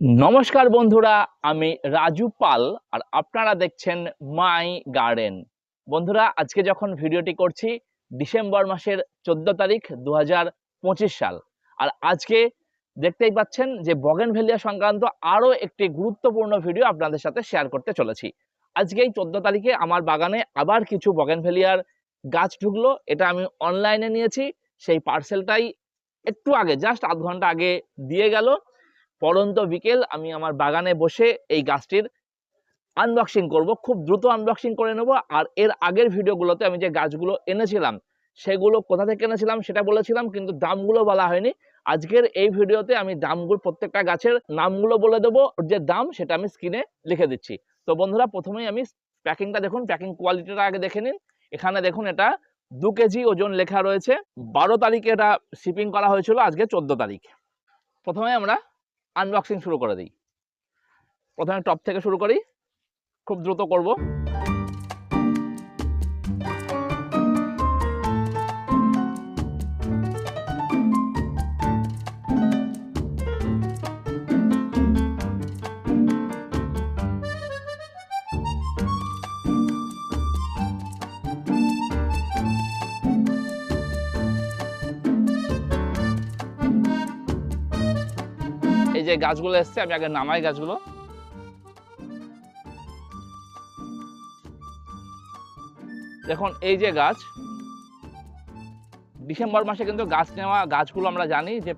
নমস্কার বন্ধুরা, আমি রাজু পাল আর আপনারা দেখছেন মাই গার্ডেন। বন্ধুরা, আজকে যখন ভিডিওটি করছি, ডিসেম্বর মাসের চোদ্দ তারিখ দু হাজার পঁচিশ সাল। আর আজকে দেখতেই পাচ্ছেন যে বগেন ভেলিয়া সংক্রান্ত আরও একটি গুরুত্বপূর্ণ ভিডিও আপনাদের সাথে শেয়ার করতে চলেছি। আজকে এই চোদ্দ তারিখে আমার বাগানে আবার কিছু বগেন ভেলিয়ার গাছ ঢুকলো, এটা আমি অনলাইনে নিয়েছি, সেই পার্সেলটাই একটু আগে, জাস্ট আধ ঘণ্টা আগে দিয়ে গেল। পরন্ত বিকেল আমি আমার বাগানে বসে এই গাছটির আনবক্সিং করব। খুব দ্রুত আনবক্সিং করে নেব আর এর আগের ভিডিওগুলোতে আমি যে গাছগুলো এনেছিলাম, সেগুলো কোথা থেকে এনেছিলাম সেটা বলেছিলাম, কিন্তু দামগুলো বলা হয়নি। আজকের এই ভিডিওতে আমি দামগুলো, প্রত্যেকটা গাছের নামগুলো বলে দেবো যে দাম সেটা আমি স্ক্রিনে লিখে দিচ্ছি। তো বন্ধুরা, প্রথমেই আমি প্যাকিংটা দেখুন, প্যাকিং কোয়ালিটিটা আগে দেখে নিন। এখানে দেখুন, এটা দু কেজি ওজন লেখা রয়েছে। বারো তারিখে এটা শিপিং করা হয়েছিল, আজকে চোদ্দ তারিখ। প্রথমে আমরা আনবক্সিং শুরু করে দিই। প্রথমে টপ থেকে শুরু করি। খুব দ্রুত করব। যে গাছগুলো এসছে, আমি আগে নামাই গাছগুলো। দেখুন, এই যে গাছ, ডিসেম্বর মাসে কিন্তু গাছ নেওয়া গাছগুলো আমরা জানি যে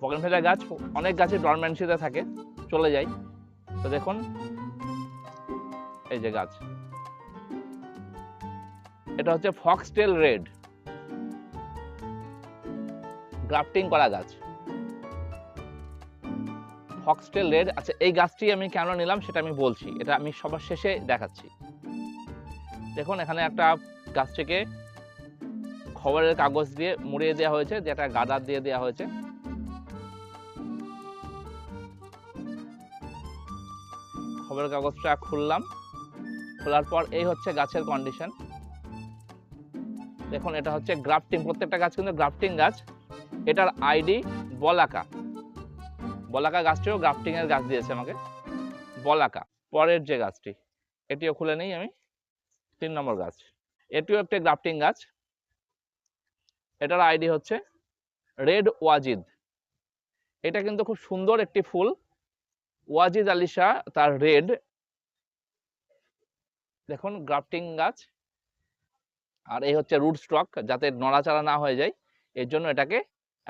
বগেনভেলিয়া গাছ, অনেক গাছে ডরমেন্সিতে থাকে, চলে যায়। তো দেখুন, এই যে গাছ। এটা হচ্ছে ফক্সটেল রেড গ্রাফটিং করা গাছ। ফক্সটেল রেড আচ্ছা এই গাছটি আমি কেন নিলাম সেটা আমি বলছি। এটা আমি সবার শেষে দেখাচ্ছি। দেখুন, এখানে একটা গাছটিকে খবরের কাগজ দিয়ে মুড়িয়ে দেওয়া হয়েছে যেটা গাদার দিয়ে দেওয়া হয়েছে। খবরের কাগজটা খুললাম। খোলার পর এই হচ্ছে গাছের কন্ডিশন দেখুন, এটা হচ্ছে গ্রাফটিং প্রত্যেকটা গাছ কিন্তু গ্রাফটিং গাছ। এটার আইডি বলাকা বলাকা গাছটিও গ্রাফটিং এর গাছ দিয়েছে আমাকে। বলাকা, পরের যে গাছটি, এটিও খুলে নেই আমি। তিন নম্বর গাছ, এটিও একটি গ্রাফটিং গাছ। এটার আইডি হচ্ছে রেড ওয়াজিদ। এটা কিন্তু খুব সুন্দর একটি ফুল। ওয়াজিদ আলিশা তার রেড দেখুন গ্রাফটিং গাছ। আর এই হচ্ছে রুট স্ট্রক যাতে নড়াচড়া না হয়ে যায়, এর জন্য এটাকে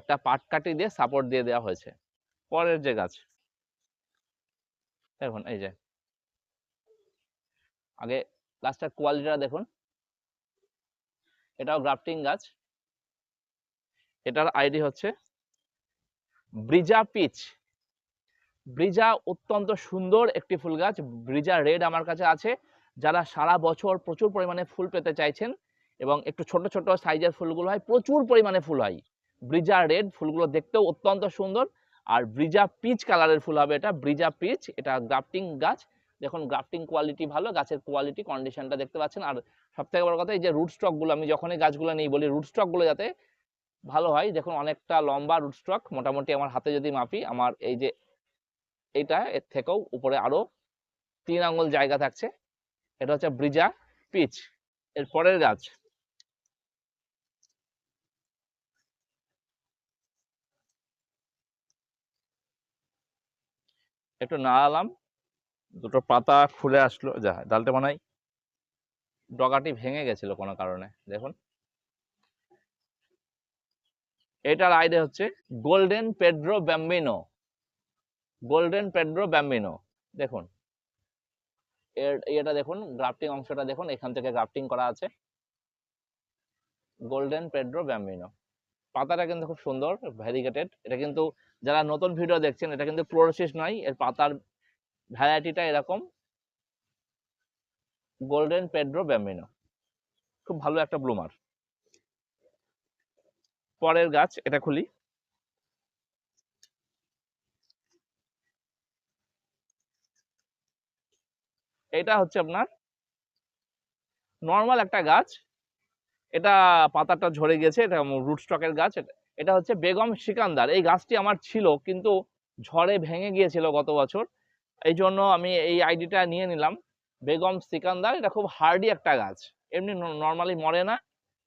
একটা পাট কাটি দিয়ে সাপোর্ট দিয়ে দেওয়া হয়েছে। পরের যে গাছ। দেখুন, এই যে। আগে গাছটার কোয়ালিটিটা দেখুন। এটাও গ্রাফটিং গাছ। এটার আইডি হচ্ছে ব্রিজা পিচ। ব্রিজা অত্যন্ত সুন্দর একটি ফুল গাছ। ব্রিজা রেড আমার কাছে আছে। যারা সারা বছর প্রচুর পরিমাণে ফুল পেতে চাইছেন এবং একটু ছোট ছোট সাইজের ফুলগুলো হয়, প্রচুর পরিমাণে ফুল হয়। ব্রিজা রেড ফুলগুলো দেখতেও অত্যন্ত সুন্দর। আর ব্রিজা পিচ কালারের ফুল হবে এটা, ব্রিজা পিচ এটা গ্রাফটিং গাছ। দেখুন গ্রাফটিং কোয়ালিটি ভালো, গাছের কোয়ালিটি কন্ডিশনটা দেখতে পাচ্ছেন। আর সব থেকে বড় কথা এই যে রুট স্টকগুলো আমি যখনই গাছগুলো নিই বলি রুট স্টকগুলো যাতে ভালো হয়, দেখুন অনেকটা লম্বা রুট স্টক মোটামুটি আমার হাতে যদি মাপি, আমার এই যে এইটা এর থেকেও উপরে আরও তিন আঙ্গুল জায়গা থাকছে। এটা হচ্ছে ব্রিজা পিচ এর পরের গাছ। একটু নাড়ালাম, দুটো পাতা খুলে আসলো, যা ডালটা মনে ডগাটি ভেঙে গেছিল কোনো কারণে, দেখুন। এটার আইডিয়া হচ্ছে golden Pedro Bambino, golden Pedro Bambino, দেখুন। এর এটা দেখুন, গ্রাফটিং অংশটা দেখুন, এখান থেকে গ্রাফটিং করা আছে। গোল্ডেন পেড্রো ব্যাম্বিনো, পাতাটা কিন্তু খুব সুন্দর ভ্যারিগেটেড এটা কিন্তু যারা নতুন ভিডিও দেখছেন, এটা কিন্তু ক্লোরোসিস নয়, এর পাতার ভ্যারাইটিটা এরকম। গোল্ডেন পেড্রো ব্যামিনো খুব ভালো একটা ব্লুমার পরের গাছ, এটা খুলি। এটা হচ্ছে আপনার নর্মাল একটা গাছ। এটা পাতাটা ঝরে গেছে, এটা রুট স্টকের গাছ, এটা- এটা হচ্ছে বেগম সিকান্দার। এই গাছটি আমার ছিল, কিন্তু ঝড়ে ভেঙে গিয়েছিল গত বছর। এই জন্য আমি এই আইডিটা নিয়ে নিলাম। বেগম সিকান্দার, এটা খুব হার্ডি একটা গাছ। এমনি নর্মালি মরে না।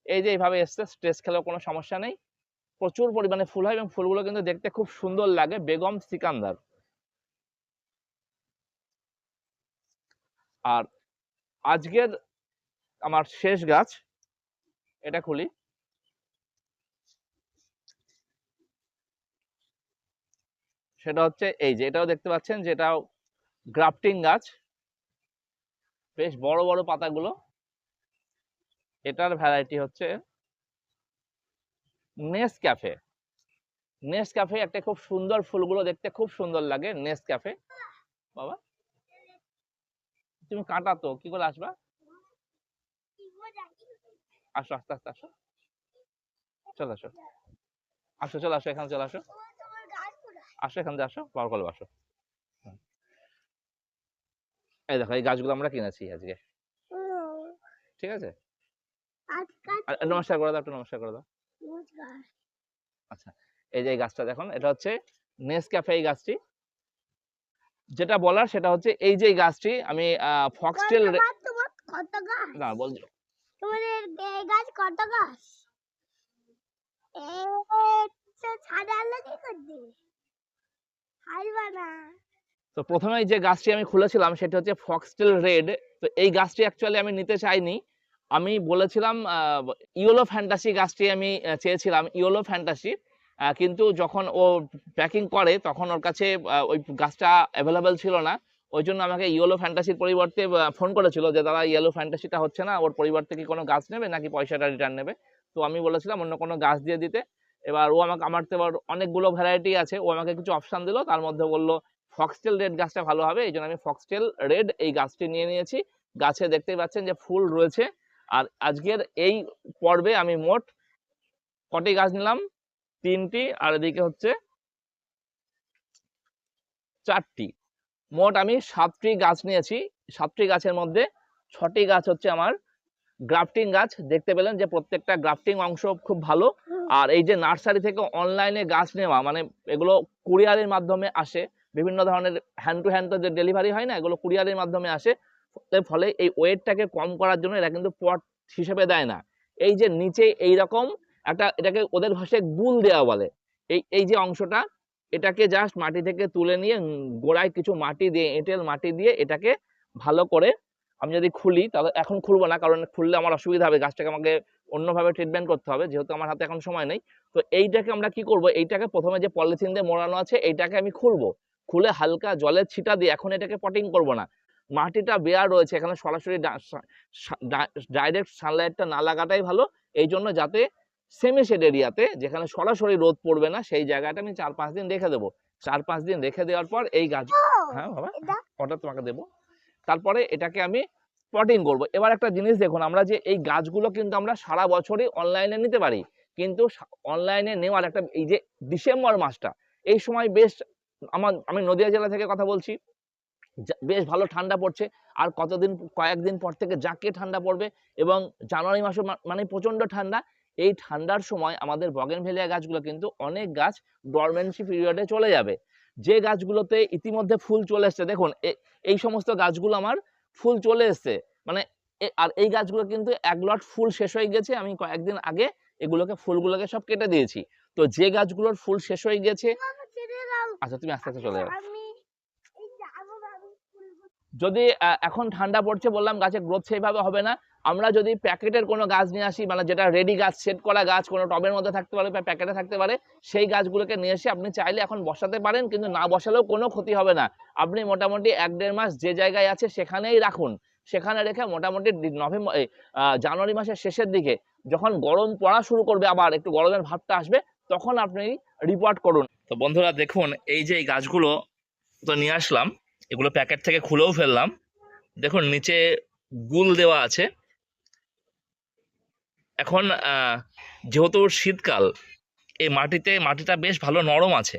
এই যে এইভাবে এসছে স্ট্রেস খেলেও কোনো সমস্যা নেই। প্রচুর পরিমাণে ফুল হয় এবং ফুলগুলো কিন্তু দেখতে খুব সুন্দর লাগে, বেগম সিকান্দার। আর আজকের আমার শেষ গাছ এটা খুলি। সেটা হচ্ছে এই যে, এটাও দেখতে পাচ্ছেন যে এটাও গ্রাফটিং গাছ। বেশ বড় বড় পাতাগুলো। এটার ভ্যারাইটি হচ্ছে নেস ক্যাফে নেস ক্যাফে একটা খুব সুন্দর ফুলগুলো দেখতে খুব সুন্দর লাগে নেস ক্যাফে বাবা। তুমি কাটা তো, কি করে আসবা? আসো আস্তে আস্তে আসো। চলো আসো। আসো চলো আসো এখানে চলে আসো। আসো এখান থেকে আসো পাওয়ার কল আসো। এই দেখো এই গাছগুলো আমরা কিনেছি আজকে। ঠিক আছে? নমস্কার করে দাও একটু নমস্কার করে দাও। আচ্ছা এই যে গাছটা দেখুন এটা হচ্ছে নেসক্যাফে এই গাছটি। যেটা বলার সেটা হচ্ছে এই যে গাছটি আমি ফক্সটেল না বলছি তোমাদের এই গাছ কত গাছ? তো প্রথমে যে গাছটি আমি খুলেছিলাম সেটা হচ্ছে ফক্সটেল রেড তো এই গাছটি অ্যাকচুয়ালি আমি নিতে চাইনি। আমি বলেছিলাম ইয়েলো ফ্যান্টাসি গাছটি আমি চেয়েছিলাম ইয়েলো ফ্যান্টাসি কিন্তু যখন ও প্যাকিং করে, তখন ওর কাছে ওই গাছটা অ্যাভেলেবেল ছিল না। ওই জন্য আমাকে ইয়েলো ফ্যান্টাসির পরিবর্তে ফোন করেছিল যে, দাদা ইয়েলো ফ্যান্টাসিটা হচ্ছে না, ওর পরিবর্তে কি কোনো গাছ নেবে নাকি পয়সাটা রিটার্ন নেবে? তো আমি বলেছিলাম, অন্য কোনো গাছ দিয়ে দিতে। এবার ও আমাকে, আমার তো এবার অনেকগুলো ভ্যারাইটি আছে, ও আমাকে কিছু অপশান দিল, তার মধ্যে বলল ফক্সটেল রেড গাছটা ভালো হবে। এই জন্য আমি ফক্সটেল রেড এই গাছটি নিয়ে নিয়েছি। গাছে দেখতেই পাচ্ছেন যে, ফুল রয়েছে। আর আজকের এই পর্বে আমি মোট কটি গাছ নিলাম? তিনটি, আর এদিকে হচ্ছে চারটি। মোট আমি সাতটি গাছ নিয়েছি। সাতটি গাছের মধ্যে ছটি গাছ হচ্ছে আমার গ্রাফটিং গাছ। দেখতে পেলেন যে প্রত্যেকটা গ্রাফটিং অংশ খুব ভালো। আর এই যে নার্সারি থেকে অনলাইনে গাছ নেওয়া মানে এগুলো কুরিয়ারের মাধ্যমে আসে। বিভিন্ন ধরনের হ্যান্ড টু হ্যান্ড যে ডেলিভারি হয় না, এগুলো কুরিয়ারের মাধ্যমে আসে। ফলে এই ওয়েটটাকে কম করার জন্য এরা কিন্তু পট হিসেবে দেয় না। এই যে নিচে এই রকম একটা এটাকে ওদের ভাষায় গুল দেওয়া বলে। এই এই যে অংশটা এটাকে জাস্ট মাটি থেকে তুলে নিয়ে গোড়ায় কিছু মাটি দিয়ে, এঁটেল মাটি দিয়ে এটাকে ভালো করে আমি যদি খুলি, তাহলে এখন খুলবো না, কারণ খুললে আমার অসুবিধা হবে, গাছটাকে আমাকে অন্যভাবে ট্রিটমেন্ট করতে হবে, যেহেতু আমার হাতে এখন সময় নেই। তো এইটাকে আমরা কি করব? এইটাকে প্রথমে যে পলিথিন দিয়ে মোড়ানো আছে, এইটাকে আমি খুলবো। খুলে হালকা জলের ছিটা দিয়ে এখন এটাকে পটিং করব না। মাটিটা বেয়ার রয়েছে, এখানে সরাসরি ডাইরেক্ট সানলাইটটা না লাগাটাই ভালো। এই জন্য যাতে সেমি শেড এরিয়াতে যেখানে সরাসরি রোদ পড়বে না সেই জায়গাটা আমি চার পাঁচ দিন রেখে দেবো। চার পাঁচ দিন রেখে দেওয়ার পর এই গাছ হ্যাঁ বাবা এটা? ওটা তোমাকে দেবো? তারপরে এটাকে আমি পটিং করব। এবার একটা জিনিস দেখুন আমরা যে এই গাছগুলো কিন্তু আমরা সারা বছরই অনলাইনে নিতে পারি। কিন্তু অনলাইনে নেওয়ার একটা এই যে ডিসেম্বর মাসটা এই সময় বেশ আমার আমি নদিয়া জেলা থেকে কথা বলছি। বেশ ভালো ঠান্ডা পড়ছে। আর কতদিন কয়েকদিন পর থেকে জাঁকে ঠান্ডা পড়বে এবং জানুয়ারি মাসে মানে প্রচণ্ড ঠান্ডা এই ঠান্ডার সময় আমাদের বগেনভেলিয়া গাছগুলো কিন্তু অনেক গাছ ডরমেন্সি পিরিয়ডে চলে যাবে। যে গাছগুলোতে ইতিমধ্যে ফুল চলে এসছে দেখুন এই সমস্ত গাছগুলো আমার ফুল চলে এসছে। মানে আর এই গাছগুলো কিন্তু এক লট ফুল শেষ হয়ে গেছে আমি কয়েকদিন আগে এগুলোকে ফুলগুলোকে সব কেটে দিয়েছি। তো যে গাছগুলোর ফুল শেষ হয়ে গেছে আচ্ছা তুমি আস্তে আস্তে চলে যাও। যদি এখন ঠান্ডা পড়ছে বললাম গাছের গ্রোথ সেইভাবে হবে না। আমরা যদি প্যাকেটের কোনো গাছ নিয়ে আসি মানে যেটা রেডি গাছ সেট করা গাছ, কোনো টবের মধ্যে থাকতে পারে বা প্যাকেটে থাকতে পারে, সেই গাছগুলোকে নিয়ে এসে আপনি চাইলে এখন বসাতে পারেন, কিন্তু না বসালেও কোনো ক্ষতি হবে না। আপনি মোটামুটি এক দেড় মাস যে জায়গায় আছে সেখানেই রাখুন। সেখানে রেখে মোটামুটি নভেম্বর জানুয়ারি মাসের শেষের দিকে যখন গরম পড়া শুরু করবে, আবার একটু গরমের ভাবটা আসবে, তখন আপনি রিপোর্ট করুন। তো বন্ধুরা দেখুন, এই যে এই গাছগুলো তো নিয়ে আসলাম, এগুলো প্যাকেট থেকে খুলেও ফেললাম। দেখুন, নিচে গুল দেওয়া আছে। এখন যেহেতু শীতকাল, এই মাটিতে, মাটিটা বেশ ভালো নরম আছে।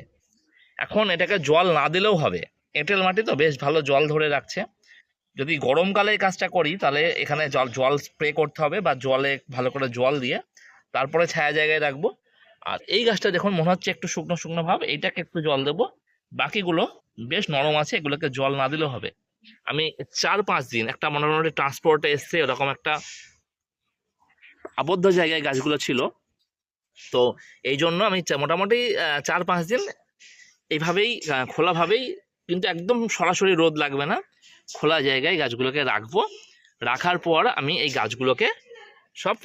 এখন এটাকে জল না দিলেও হবে। এঁটেল মাটি তো বেশ ভালো জল ধরে রাখছে। যদি গরমকালে কাজটা করি, তাহলে এখানে জল জল স্প্রে করতে হবে বা জলে ভালো করে জল দিয়ে তারপরে ছায়া জায়গায় রাখব। আর এই গাছটা দেখুন, মনে হচ্ছে একটু শুকনো শুকনো ভাব, এইটাকে একটু জল দেবো। বাকিগুলো বেশ নরম আছে, এগুলোকে জল না দিলেও হবে। আমি চার পাঁচ দিন একটা মোটামুটি ট্রান্সপোর্টে এসছে এরকম একটা আবদ্ধ জায়গায় গাছগুলো ছিল। তো এই জন্য আমি মোটামুটি চার পাঁচ দিন এইভাবেই খোলাভাবেই কিন্তু একদম সরাসরি রোদ লাগবে না। খোলা জায়গায় গাছগুলোকে রাখব। রাখার পর আমি এই গাছগুলোকে সব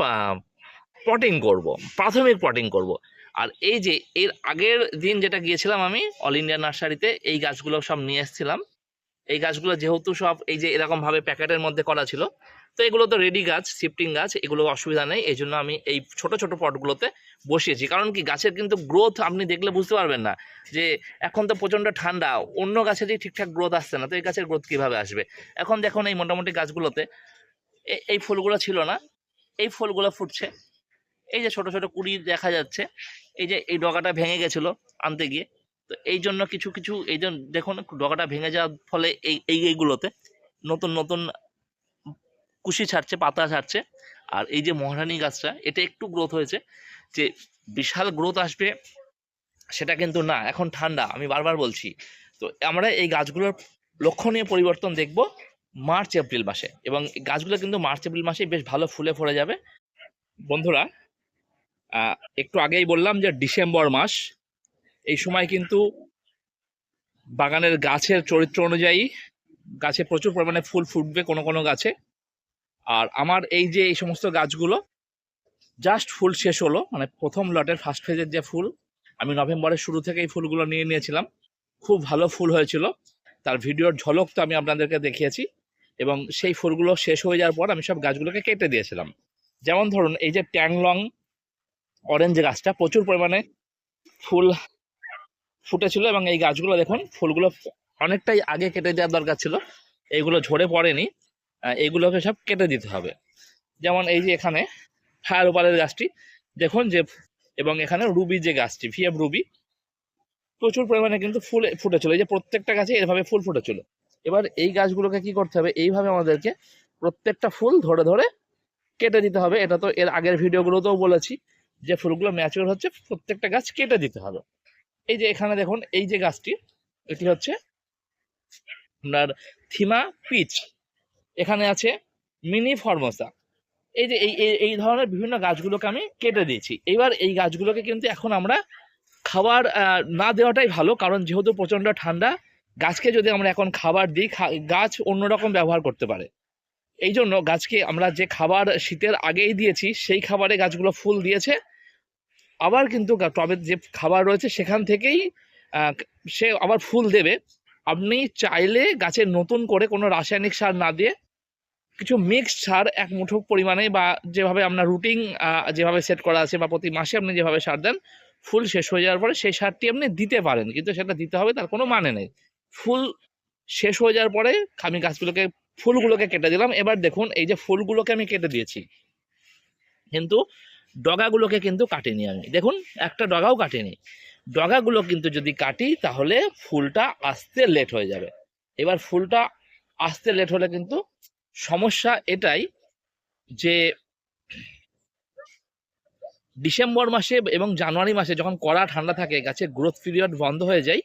পটিং করব, প্রাথমিক পটিং করব। আর এই যে এর আগের দিন যেটা গিয়েছিলাম আমি অল ইন্ডিয়া নার্সারিতে এই গাছগুলো সব নিয়ে এসেছিলাম। এই গাছগুলো যেহেতু সব এই যে এরকমভাবে প্যাকেটের মধ্যে করা ছিল তো এগুলো তো রেডি গাছ শিফটিং গাছ, এগুলো অসুবিধা নেই। এই জন্য আমি এই ছোট ছোট পটগুলোতে বসিয়েছি। কারণ কি? গাছের কিন্তু গ্রোথ আপনি দেখলে বুঝতে পারবেন না যে এখন তো প্রচণ্ড ঠান্ডা, অন্য গাছেরই ঠিকঠাক গ্রোথ আসছে না। তো এই গাছের গ্রোথ কীভাবে আসবে? এখন দেখুন এই মোটামুটি গাছগুলোতে এই ফুলগুলো ছিল না। এই ফুলগুলো ফুটছে। এই যে ছোট ছোট কুড়ি দেখা যাচ্ছে। এই যে এই ডগাটা ভেঙে গেছিল আনতে গিয়ে। তো এই জন্য কিছু কিছু এই দেখুন, ডগাটা ভেঙে যাওয়ার ফলে এই, এইগুলোতে নতুন নতুন কুশি ছাড়ছে, পাতা ছাড়ছে। আর এই যে মহারানী গাছটা, এটা একটু গ্রোথ হয়েছে। যে বিশাল গ্রোথ আসবে, সেটা কিন্তু না, এখন ঠান্ডা, আমি বারবার বলছি। তো আমরা এই গাছগুলোর লক্ষণীয় পরিবর্তন দেখব মার্চ, এপ্রিল মাসে। এবং গাছগুলো কিন্তু মার্চ, এপ্রিল মাসে বেশ ভালো ফুলে ফলে যাবে। বন্ধুরা একটু আগেই বললাম যে ডিসেম্বর মাস, এই সময় কিন্তু বাগানের গাছের চরিত্র অনুযায়ী গাছে প্রচুর পরিমাণে ফুল ফুটবে কোনো কোনো গাছে। আর আমার এই যে এই সমস্ত গাছগুলো জাস্ট ফুল শেষ হলো। মানে প্রথম লটের ফার্স্ট ফেজের যে ফুল, আমি নভেম্বরের শুরু থেকে এই ফুলগুলো নিয়ে নিয়েছিলাম। খুব ভালো ফুল হয়েছিল। তার ভিডিওর ঝলক তো আমি আপনাদেরকে দেখিয়েছি। এবং সেই ফুলগুলো শেষ হয়ে যাওয়ার পর আমি সব গাছগুলোকে কেটে দিয়েছিলাম। যেমন ধরুন, এই যে ট্যাংলং অরেঞ্জ গাছটা প্রচুর পরিমাণে ফুল ফুটেছিল এবং এই গাছগুলো দেখুন, ফুলগুলো অনেকটাই আগে কেটে দেওয়ার দরকার ছিল। এইগুলো ঝরে পড়েনি। আহ, এইগুলোকে সব কেটে দিতে হবে। যেমন এই যে এখানে ফায়ার ওপারের গাছটি দেখুন যে এবং এখানে রুবি যে গাছটি ভিএফ রুবি প্রচুর পরিমাণে কিন্তু ফুল ফুটেছিল এই যে প্রত্যেকটা গাছে এভাবে ফুল ফুটেছিল এবার এই গাছগুলোকে কি করতে হবে? এইভাবে আমাদেরকে প্রত্যেকটা ফুল ধরে ধরে কেটে দিতে হবে। এটা তো এর আগের ভিডিওগুলোতেও বলেছি যে ফুলগুলো ম্যাচিওর হচ্ছে প্রত্যেকটা গাছ কেটে দিতে হবে। এই যে এখানে দেখুন এই যে গাছটি এটি হচ্ছে আপনার থিমা পিচ। এখানে আছে মিনি ফর্মোসা। এই যে এই, এই- ধরনের বিভিন্ন গাছগুলোকে আমি কেটে দিয়েছি। এবার এই গাছগুলোকে কিন্তু এখন আমরা খাবার না দেওয়াটাই ভালো, কারণ যেহেতু প্রচণ্ড ঠান্ডা, গাছকে যদি আমরা এখন খাবার দিই গাছ অন্যরকম ব্যবহার করতে পারে। এই জন্য গাছকে আমরা যে খাবার শীতের আগেই দিয়েছি, সেই খাবারে গাছগুলো ফুল দিয়েছে। আবার কিন্তু টবের যে খাবার রয়েছে, সেখান থেকেই সে আবার ফুল দেবে। আপনি চাইলে গাছের নতুন করে কোনো রাসায়নিক সার না দিয়ে কিছু মিক্সড সার এক মুঠো পরিমাণে বা যেভাবে আপনার রুটিন যেভাবে সেট করা আছে বা প্রতি মাসে আপনি যেভাবে সার দেন ফুল শেষ হয়ে যাওয়ার পরে সেই সারটি আপনি দিতে পারেন। কিন্তু সেটা দিতে হবে, তার কোনো মানে নেই। ফুল শেষ হয়ে যাওয়ার পরে আমি গাছগুলোকে, ফুলগুলোকে কেটে দিলাম। এবার দেখুন, এই যে ফুলগুলোকে আমি কেটে দিয়েছি। কিন্তু ডগাগুলোকে কিন্তু কাটিনি আমি। দেখুন, একটা ডগাও কাটিনি। ডগাগুলো কিন্তু যদি কাটি, তাহলে ফুলটা আসতে লেট হয়ে যাবে। এবার ফুলটা আসতে লেট হলে কিন্তু সমস্যা এটাই যে ডিসেম্বর মাসে এবং জানুয়ারি মাসে যখন কড়া ঠান্ডা থাকে, গাছের গ্রোথ পিরিয়ড বন্ধ হয়ে যায়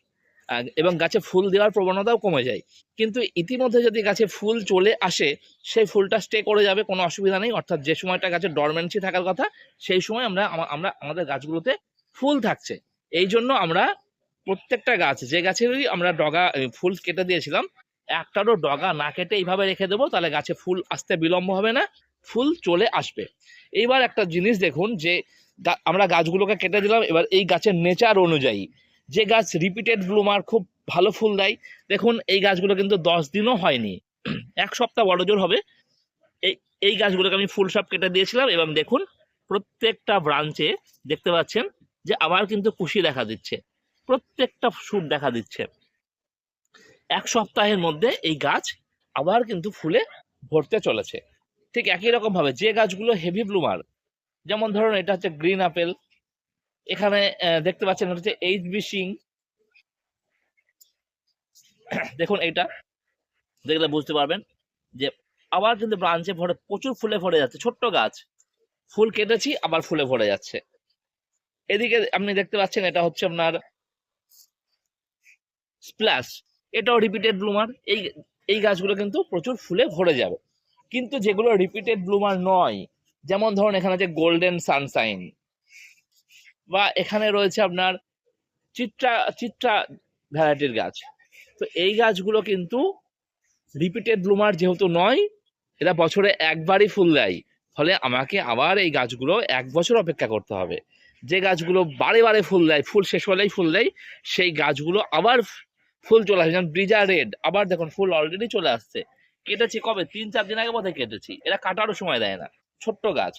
এবং গাছে ফুল দেওয়ার প্রবণতাও কমে যায়। কিন্তু ইতিমধ্যে যদি গাছে ফুল চলে আসে, সেই ফুলটা স্টে করে যাবে, কোনো অসুবিধা নেই। অর্থাৎ যে সময়টা গাছে ডরমেন্সি থাকার কথা, সেই সময় আমরা আমরা আমাদের গাছগুলোতে ফুল থাকছে। এই জন্য আমরা প্রত্যেকটা গাছ, যে গাছেরই আমরা ডগা, ফুল কেটে দিয়েছিলাম একটারও ডগা না কেটে এইভাবে রেখে দেবো, তাহলে গাছে ফুল আসতে বিলম্ব হবে না, ফুল চলে আসবে। এইবার একটা জিনিস দেখুন যে আমরা গাছগুলোকে কেটে দিলাম, এবার এই গাছের নেচার অনুযায়ী। যে গাছ রিপিটেড ব্লুমার খুব ভালো ফুল দেয়, দেখুন এই গাছগুলো কিন্তু দশ দিনও হয়নি, এক সপ্তাহ বড় জোর হবে। এই এই গাছগুলোকে আমি ফুল সব কেটে দিয়েছিলাম, এবং দেখুন প্রত্যেকটা ব্রাঞ্চে দেখতে পাচ্ছেন যে আবার কিন্তু কুশি দেখা দিচ্ছে, প্রত্যেকটা সুর দেখা দিচ্ছে। এক সপ্তাহের মধ্যে এই গাছ আবার কিন্তু ফুলে ভরতে চলেছে। ঠিক একই রকম ভাবে যে গাছগুলো হেভি ব্লুমার যেমন ধরুন এটা হচ্ছে গ্রিন আপেল এখানে দেখতে পাচ্ছেন এটা হচ্ছে এইচ বি সিং দেখুন এইটা, দেখলে বুঝতে পারবেন যে আবার কিন্তু ব্রাঞ্চে ভরে, প্রচুর ফুলে ভরে যাচ্ছে, ছোট্ট গাছ। ফুল কেটেছি, আবার ফুলে ভরে যাচ্ছে। এদিকে আপনি দেখতে পাচ্ছেন এটা হচ্ছে আপনার স্প্ল্যাশ এটাও রিপিটেড ব্লুমার এই এই গাছগুলো কিন্তু প্রচুর ফুলে ভরে যাবে। কিন্তু যেগুলো রিপিটেড ব্লুমার নয়, যেমন ধরুন এখানে আছে গোল্ডেন সানসাইন বা এখানে রয়েছে আপনার চিত্রা চিত্রা ভ্যারাইটির গাছ। তো এই গাছগুলো কিন্তু রিপিটেড ব্লুমার যেহেতু নয়, এরা বছরে একবারই ফুল দেয়। ফলে আমাকে আবার এই গাছগুলো এক বছর অপেক্ষা করতে হবে। যে গাছগুলো বারে বারে ফুল দেয়, ফুল শেষ হলেই ফুল দেয়, সেই গাছগুলো আবার ফুল চলে আসে যেমন ব্রিজা রেড আবার দেখুন ফুল অলরেডি চলে আসছে। কেটেছি কবে? তিন, চার দিন আগে বোধহয় কেটেছি। এরা কাটারও সময় দেয় না। ছোট্ট গাছ।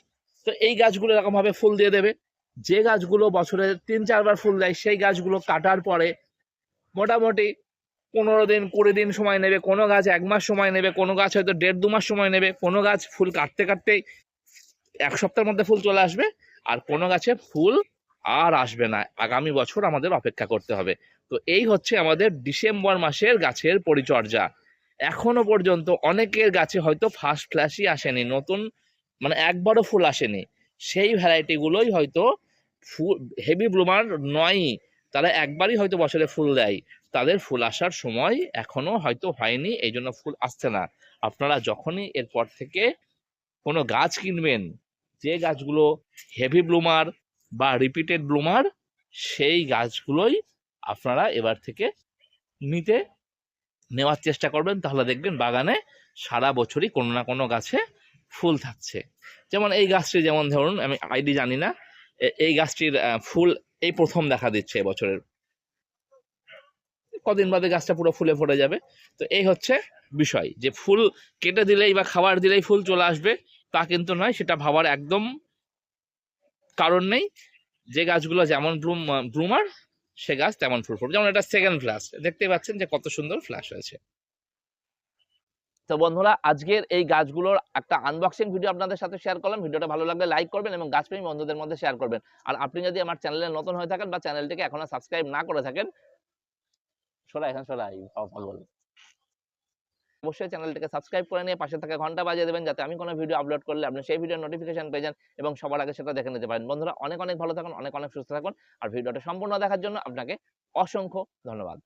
তো এই গাছগুলো এরকম ভাবে ফুল দিয়ে দেবে। যে গাছগুলো বছরে তিন, চারবার ফুল দেয়, সেই গাছগুলো কাটার পরে মোটামুটি পনেরো দিন, কুড়ি দিন সময় নেবে। কোনো গাছ এক মাস সময় নেবে। কোনো গাছ হয়তো দেড়, দু মাস সময় নেবে। কোনো গাছ ফুল কাটতে, কাটতেই এক সপ্তাহের মধ্যে ফুল চলে আসবে। আর কোনো গাছে ফুল আর আসবে না। আগামী বছর আমাদের অপেক্ষা করতে হবে। তো এই হচ্ছে আমাদের ডিসেম্বর মাসের গাছের পরিচর্যা। এখনও পর্যন্ত অনেকের গাছে হয়তো ফার্স্ট ফ্ল্যাশই আসেনি, নতুন মানে একবারও ফুল আসেনি। সেই ভ্যারাইটিগুলোই হয়তো ফুল হেভি ব্লুমার নয়ই, তারা একবারই হয়তো বছরে ফুল দেয়। তাদের ফুল আসার সময় এখনও হয়তো হয়নি এই জন্য ফুল আসছে না। আপনারা যখনই এরপর থেকে কোনো গাছ কিনবেন, যে গাছগুলো হেভি ব্লুমার বা রিপিটেড ব্লুমার সেই গাছগুলোই আপনারা এবার থেকে নিতে নেওয়ার চেষ্টা করবেন। তাহলে দেখবেন বাগানে সারা বছরই কোনো না কোনো গাছে ফুল থাকছে। যেমন এই গাছটি যেমন ধরুন, আমি আইডি জানি না এই গাছটির ফুল এই প্রথম দেখা দিচ্ছে এবছরের। কদিন বাদে গাছটা পুরো ফুলে ভরে যাবে। তো এই হচ্ছে বিষয়, যে ফুল কেটে দিলেই বা খাবার দিলেই ফুল চলে আসবে, তা কিন্তু নয়, সেটা ভাবার একদম কারণ নেই। যে গাছগুলো যেমন ব্লুম, ব্লুমার, সে গাছ তেমন ফুল ফুটবে যেমন এটা সেকেন্ড ফ্ল্যাশ দেখতে পাচ্ছেন যে কত সুন্দর ফ্ল্যাশ হয়েছে। তো বন্ধুরা, আজকের এই গাছগুলোর একটা আনবক্সিং ভিডিও আপনাদের সাথে শেয়ার করলাম। ভিডিওটা ভালো লাগলে লাইক করবেন এবং গাছপ্রেমী বন্ধুদের মধ্যে শেয়ার করবেন। আর আপনি যদি আমার চ্যানেলে নতুন হয়ে থাকেন বা চ্যানেলটিকে এখনও সাবস্ক্রাইব না করে থাকেন, সরাই, এখানে সরাই অবশ্যই চ্যানেলটিকে সাবস্ক্রাইব করে নিয়ে পাশে থাকা ঘণ্টা বাজিয়ে দেবেন যাতে আমি কোনো ভিডিও আপলোড করলে আপনি সেই ভিডিও নোটিফিকেশন পেয়ে যান এবং সবার আগে সেটা দেখে নিতে পারেন। বন্ধুরা, অনেক অনেক ভালো থাকুন, অনেক অনেক সুস্থ থাকুন। আর ভিডিওটা সম্পূর্ণ দেখার জন্য আপনাকে অসংখ্য ধন্যবাদ।